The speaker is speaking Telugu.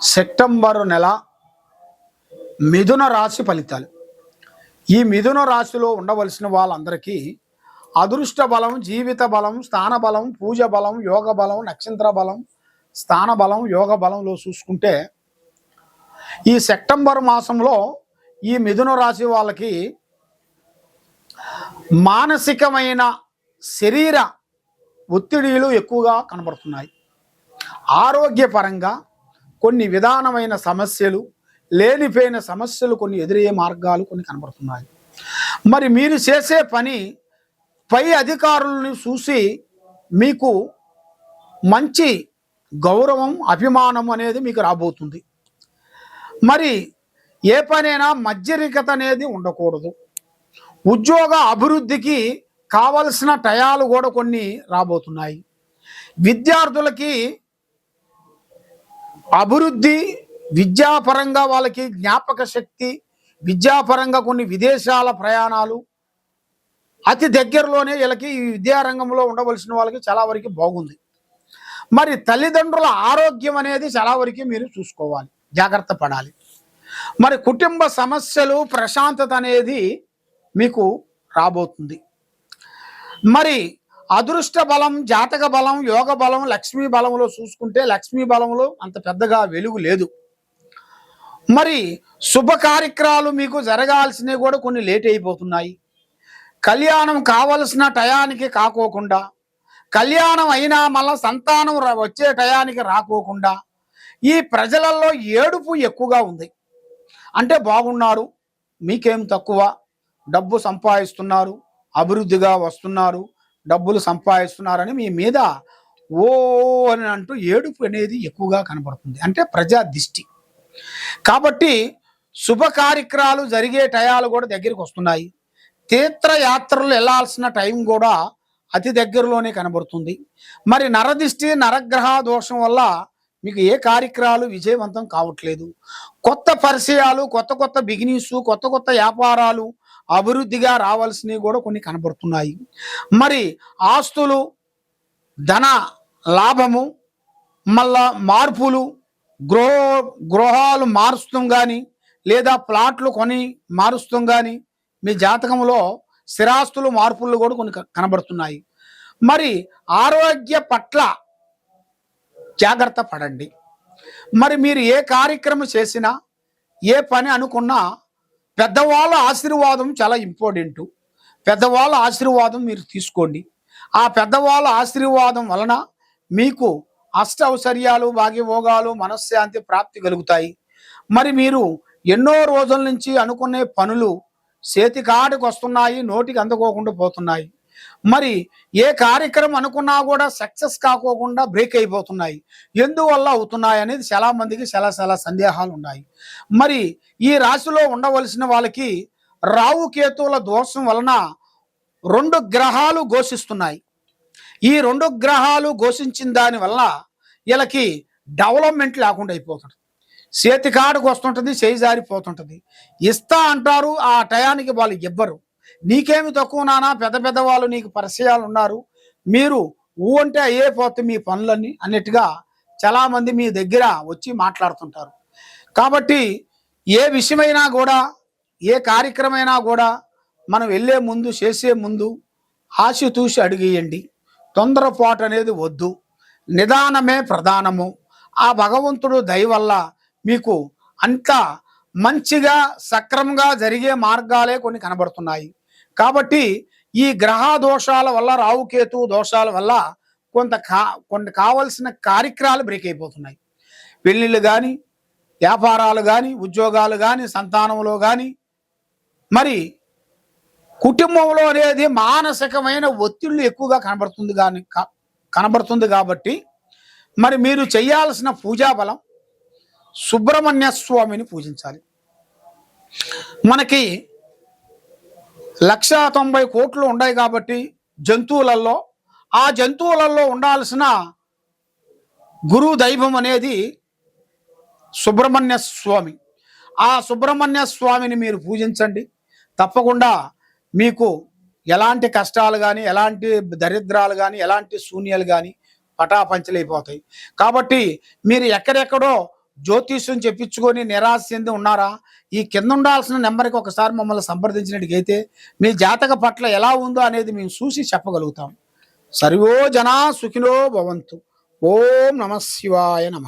సెప్టెంబరు నెల మిథున రాశి ఫలితాలు. ఈ మిథున రాశిలో ఉండవలసిన వాళ్ళందరికీ అదృష్ట బలం జీవిత బలం స్థాన బలం పూజ బలం యోగ బలం నక్షత్ర బలం స్థాన బలం యోగ బలంలో చూసుకుంటే ఈ సెప్టెంబర్ మాసంలో ఈ మిథున రాశి వాళ్ళకి మానసికమైన శరీర ఒత్తిడిలు ఎక్కువగా కనబడుతున్నాయి. ఆరోగ్యపరంగా కొన్ని విధానమైన సమస్యలు లేనిపోయిన సమస్యలు కొన్ని ఎదురయ్యే మార్గాలు కొన్ని కనబడుతున్నాయి. మరి మీరు చేసే పని పై అధికారులను చూసి మీకు మంచి గౌరవం అభిమానం అనేది మీకు రాబోతుంది. మరి ఏ పనైనా మధ్యరికత అనేది ఉండకూడదు. ఉద్యోగ అభివృద్ధికి కావలసిన టయాలు కూడా కొన్ని రాబోతున్నాయి. విద్యార్థులకి అభివృద్ధి విద్యాపరంగా వాళ్ళకి జ్ఞాపక శక్తి విద్యాపరంగా కొన్ని విదేశాల ప్రయాణాలు అతి దగ్గరలోనే వీళ్ళకి ఈ విద్యారంగంలో ఉండవలసిన వాళ్ళకి చాలా వరకు బాగుంది. మరి తల్లిదండ్రుల ఆరోగ్యం అనేది చాలా వరకు మీరు చూసుకోవాలి జాగ్రత్త పడాలి. మరి కుటుంబ సమస్యలు ప్రశాంతత అనేది మీకు రాబోతుంది. మరి అదృష్ట బలం జాతక బలం యోగ బలం లక్ష్మీ బలంలో చూసుకుంటే లక్ష్మీ బలంలో అంత పెద్దగా వెలుగు లేదు. మరి శుభ కార్యక్రమాలు మీకు జరగాల్సినవి కూడా కొన్ని లేట్ అయిపోతున్నాయి. కళ్యాణం కావలసిన టయానికి కాకోకుండా కళ్యాణం అయినా మళ్ళీ సంతానం వచ్చే టయానికి రాకోకుండా ఈ ప్రజలలో ఏడుపు ఎక్కువగా ఉంది. అంటే బాగున్నారు మీకేం తక్కువ డబ్బు సంపాదిస్తున్నారు అభివృద్ధిగా వస్తున్నారు డబ్బులు సంపాదిస్తున్నారని మీ మీద ఓ అని అంటూ ఏడుపు అనేది ఎక్కువగా కనబడుతుంది. అంటే ప్రజా దిష్టి. కాబట్టి శుభ కార్యక్రమాలు జరిగే టయాలు కూడా దగ్గరికి వస్తున్నాయి. తీర్థయాత్రలు వెళ్ళాల్సిన టైం కూడా అతి దగ్గరలోనే కనబడుతుంది. మరి నరదిష్టి నరగ్రహ దోషం వల్ల మీకు ఏ కార్యక్రమాలు విజయవంతం కావట్లేదు. కొత్త పరిచయాలు కొత్త కొత్త బిగినీస్ కొత్త కొత్త వ్యాపారాలు అభివృద్ధిగా రావాల్సినవి కూడా కొన్ని కనబడుతున్నాయి. మరి ఆస్తులు ధన లాభము మళ్ళా మార్పులు గృహ గృహాలు మారుస్తాం కానీ లేదా ప్లాట్లు కొని మారుస్తాం కానీ మీ జాతకంలో స్థిరాస్తులు మార్పులు కూడా కొన్ని కనబడుతున్నాయి. మరి ఆరోగ్య పట్ల జాగ్రత్త పడండి. మరి మీరు ఏ కార్యక్రమం చేసినా ఏ పని అనుకున్నా పెద్దవాళ్ళ ఆశీర్వాదం చాలా ఇంపార్టెంట్. పెద్దవాళ్ళ ఆశీర్వాదం మీరు తీసుకోండి. ఆ పెద్దవాళ్ళ ఆశీర్వాదం వలన మీకు అష్టౌసర్యాలు భాగ్యభోగాలు మనశ్శాంతి ప్రాప్తి కలుగుతాయి. మరి మీరు ఎన్నో రోజుల నుంచి అనుకునే పనులు చేతికాడికి వస్తున్నాయి నోటికి అందుకోకుండా పోతున్నాయి. మరి ఏ కార్యక్రమం అనుకున్నా కూడా సక్సెస్ కాకోకుండా బ్రేక్ అయిపోతున్నాయి. ఎందువల్ల అవుతున్నాయి అనేది చాలా మందికి చాలా చాలా సందేహాలు ఉన్నాయి. మరి ఈ రాశిలో ఉండవలసిన వాళ్ళకి రావు కేతువుల దోషం వలన రెండు గ్రహాలు ఘోషిస్తున్నాయి. ఈ రెండు గ్రహాలు ఘోషించిన దాని వల్ల వీళ్ళకి డెవలప్మెంట్ లేకుండా అయిపోతుంది. చేతికాడుకు వస్తుంటుంది చేయి జారిపోతుంటుంది. ఇస్తా అంటారు ఆ టయానికి వాళ్ళు ఇవ్వరు. నీకేమి తక్కువ నానా? పెద్ద పెద్ద వాళ్ళు నీకు పరిచయాలు ఉన్నారు. మీరు ఊ అంటే అయ్యే పోతే మీ పనులన్నీ అన్నట్టుగా చాలామంది మీ దగ్గర వచ్చి మాట్లాడుతుంటారు. కాబట్టి ఏ విషయమైనా కూడా ఏ కార్యక్రమైనా కూడా మనం వెళ్ళే ముందు చేసే ముందు ఆశతూసి అడిగేయండి. తొందరపాటు అనేది వద్దు. నిదానమే ప్రధానము. ఆ భగవంతుడు దయ వల్ల మీకు అంత మంచిగా సక్రమంగా జరిగే మార్గాలే కొన్ని కనబడుతున్నాయి. కాబట్టి ఈ గ్రహ దోషాల వల్ల రావుకేతు దోషాల వల్ల కొంత కా కొన్ని కావలసిన కార్యక్రమాలు బ్రేక్ అయిపోతున్నాయి. పెళ్ళిళ్ళు కానీ వ్యాపారాలు కానీ ఉద్యోగాలు కానీ సంతానంలో కానీ మరి కుటుంబంలో అనేది మానసికమైన ఒత్తిళ్ళు ఎక్కువగా కనబడుతుంది కానీ క- కనబడుతుంది కాబట్టి మరి మీరు చేయాల్సిన పూజా బలం సుబ్రహ్మణ్య స్వామిని పూజించాలి. మనకి లక్ష తొంభై కోట్లు ఉన్నాయి కాబట్టి జంతువులలో ఆ జంతువులలో ఉండాల్సిన గురు దైవం అనేది సుబ్రహ్మణ్య స్వామి. ఆ సుబ్రహ్మణ్య స్వామిని మీరు పూజించండి. తప్పకుండా మీకు ఎలాంటి కష్టాలు కానీ ఎలాంటి దరిద్రాలు కానీ ఎలాంటి శూన్యాలు కానీ పటాపంచలైపోతాయి. కాబట్టి మీరు ఎక్కడెక్కడో జ్యోతిష్యం చెప్పించుకొని నిరాశ చెంది ఉన్నారా? ఈ కింద ఉండాల్సిన నెంబర్కి ఒకసారి మమ్మల్ని సంప్రదించినట్టుగైతే మీ జాతక పట్ల ఎలా ఉందో అనేది మేము చూసి చెప్పగలుగుతాం. సర్వో జనా సుఖినో భవంతు. ఓం నమ శివాయ నమ.